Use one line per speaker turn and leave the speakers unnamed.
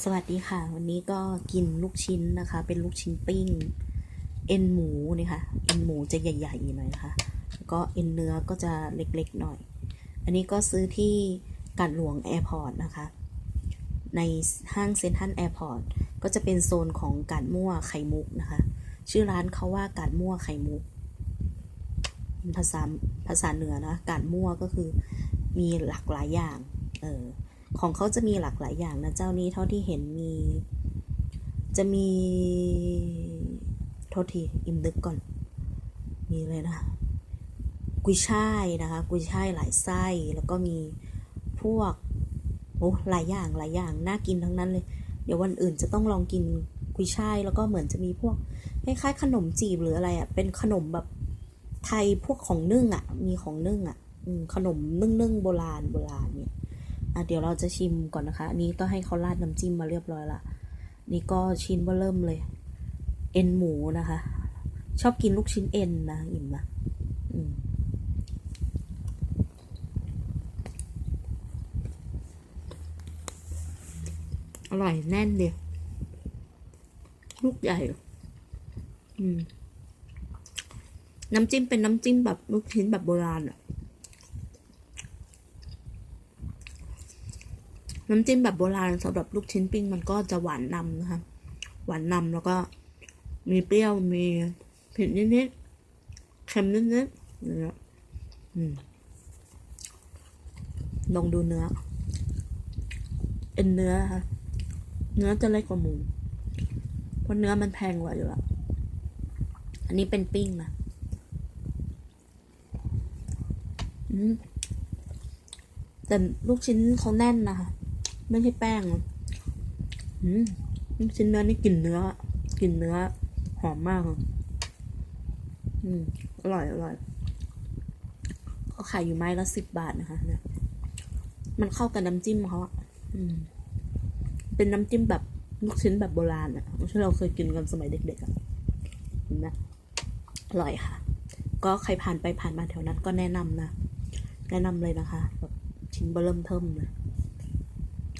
สวัสดีค่ะ วันนี้ก็กินลูกชิ้นนะคะ เป็นลูกชิ้นปิ้ง เอ็นหมูนี่ค่ะ เอ็นหมูจะใหญ่ๆหน่อยนะคะแล้วก็เอ็นเนื้อก็จะเล็กๆหน่อย อันนี้ก็ซื้อที่กาดหลวงแอร์พอร์ตนะคะ ในห้างเซ็นทรัลแอร์พอร์ตก็จะเป็นโซนของกาดมั่วไข่มุกนะคะ ชื่อร้านเขาว่ากาดมั่วไข่มุก ภาษาภาษาเหนือนะกาดมั่วก็คือมีหลากหลายอย่าง เออ ของเขาจะมีหลากหลายอย่างนะเจ้านี้เท่าที่เห็นมี จะมีโทษทีอิมนึกก่อน มีเลยนะกุยช่ายนะคะ กุยช่ายหลายไส้แล้วก็มีพวกโอ้หลายอย่างหลายอย่างน่ากินทั้งนั้นเลย เดี๋ยววันอื่นจะต้องลองกินกุยช่ายแล้วก็เหมือนจะมีพวกคล้ายๆขนมจีบหรืออะไรอะ่ะเป็นขนมแบบไทยพวกของนึ่งอะ่ะ มีของนึ่งอะ่ะอืมขนมนึ่งๆโบราณโบราณเนี่ย อะเดี๋ยวเราจะชิมก่อนนะคะ อันนี้ก็ให้เขาราดน้ำจิ้มมาเรียบร้อยละ นี่ก็ชิ้นว่าเริ่มเลย เอ็นหมูนะคะ ชอบกินลูกชิ้นเอ็นนะอิ่มนะอืมอร่อยแน่นเดียวลูกใหญ่ อืม น้ำจิ้มเป็นน้ำจิ้มแบบลูกชิ้นแบบโบราณอะ น้ำจิ้มแบบโบราณสำหรับลูกชิ้นปิ้งมันก็จะหวานนำนะคะ หวานนำแล้วก็มีเปรี้ยวมีเผ็ดนิดๆเค็มนิดๆอย่างเงี้ยอืมลองดูเนื้อ เอ็นเนื้อค่ะ เนื้อจะเล็กกว่าหมู เพราะเนื้อมันแพงกว่าอยู่แล้ว อันนี้เป็นปิ้งนะอืมแต่ลูกชิ้นเขาแน่นนะคะ ไม่ใช่แป้งอะอืมลูกชิ้นเนื้อนี่กลิ่นเนื้อกลิ่นเนื้อ หอมมากอืมอร่อยอร่อยเขาขายอยู่ไม้ละสิบบาทนะคะ เนี่ย มันเข้ากับน้ำจิ้มเขาอะเป็นน้ำจิ้มแบบลูกชิ้นแบบโบราณอะที่เราเคยกินกันสมัยเด็กๆอะเห็นไหมอร่อยค่ะ ก็ใครผ่านไปผ่านมาแถวนั้นก็แนะนำนะ แนะนำเลยนะคะ แบบชิ้นเบริ่มเทิมเลย